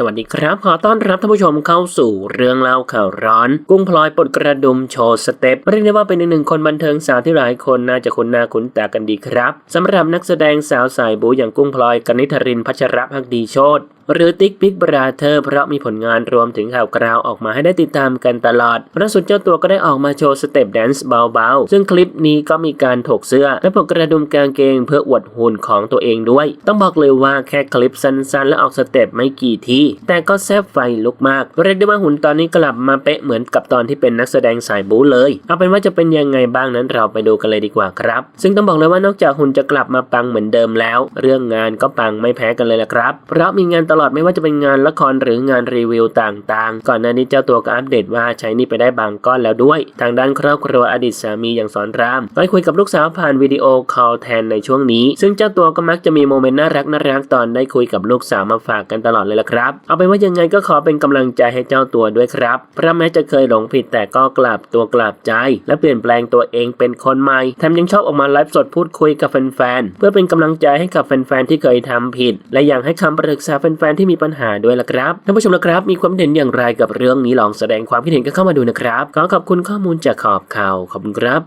สวัสดีครับ ขอต้อนรับท่านผู้ชมเข้าสู่เรื่องเล่าข่าวร้อน กุ้งพลอยปลดกระดุมโชว์สเต็ปเรียกได้ว่าเป็นอีกหนึ่งคนบันเทิงสาวที่หลายคนน่าจะคุ้นหน้าคุ้นตากันดีครับสำหรับนักแสดงสาวสายบูอย่างกุ้งพลอยกนิธรินพัชรพักดีโชต หรือติ๊กบิ๊กบราเธอร์เพราะมีผลงานรวมถึงข่าวคราวออกมาให้ได้ติดตามกันตลอดล่าสุดเจ้าตัวก็ได้ออกมาโชว์สเต็ปแดนซ์เบาๆ ซึ่งคลิปนี้ก็มีการถกเสื้อ และปลดกระดุมกางเกงเพื่ออวดหุ่นของตัวเองด้วย ต้องบอกเลยว่าแค่คลิปสั้นๆ และออกสเต็ปไม่กี่ทีแต่ก็แซ่บไฟลุกมาก เรียกได้ว่าหุ่นตอนนี้กลับมาเป๊ะเหมือนกับตอนที่เป็นนักแสดงสายบู๊เลย เอาเป็นว่าจะเป็นยังไงบ้างนั้นเราไปดูกันเลยดีกว่าครับ ซึ่งต้องบอกเลยว่านอกจากหุ่นจะกลับมาปังเหมือนเดิมแล้ว เรื่องงานก็ปังไม่แพ้กันเลยละครับ เพราะมีงานตลอดไม่ว่าจะเป็นงานละครหรืองานรีวิวต่างๆ ก่อนหน้านี้เจ้าตัวก็อัปเดตว่าใช้นี่ไปได้บางก้อนแล้วด้วย ทางด้านครอบครัวอดีตสามีอย่างสอนรามก็คุยกับลูกสาวผ่านวิดีโอคอลแทนในช่วงนี้ ซึ่งเจ้าตัวก็มักจะมีโมเมนต์น่ารักน่ารักตอนได้คุยกับลูกสาวมาฝากกันตลอดเลยละครับ เอาเป็นว่ายังไงก็ขอเป็นกำลังใจให้เจ้าตัวด้วยครับเพราะแม้จะเคยหลงผิดแต่ก็กลับตัวกลับใจ และเปลี่ยนแปลงตัวเองเป็นคนใหม่แถมยังชอบออกมาไลฟ์สดพูดคุยกับแฟนๆเพื่อเป็นกำลังใจให้กับแฟนๆที่เคยทำผิด และยังให้คำปรึกษาแฟนๆที่มีปัญหาด้วยล่ะครับท่านผู้ชมล่ะครับ มีความเห็นอย่างไรกับเรื่องนี้ลองแสดงความคิดเห็นกันเข้ามาดูนะครับ ขอขอบคุณข้อมูลจากขอบข่าวขอบคุณครับ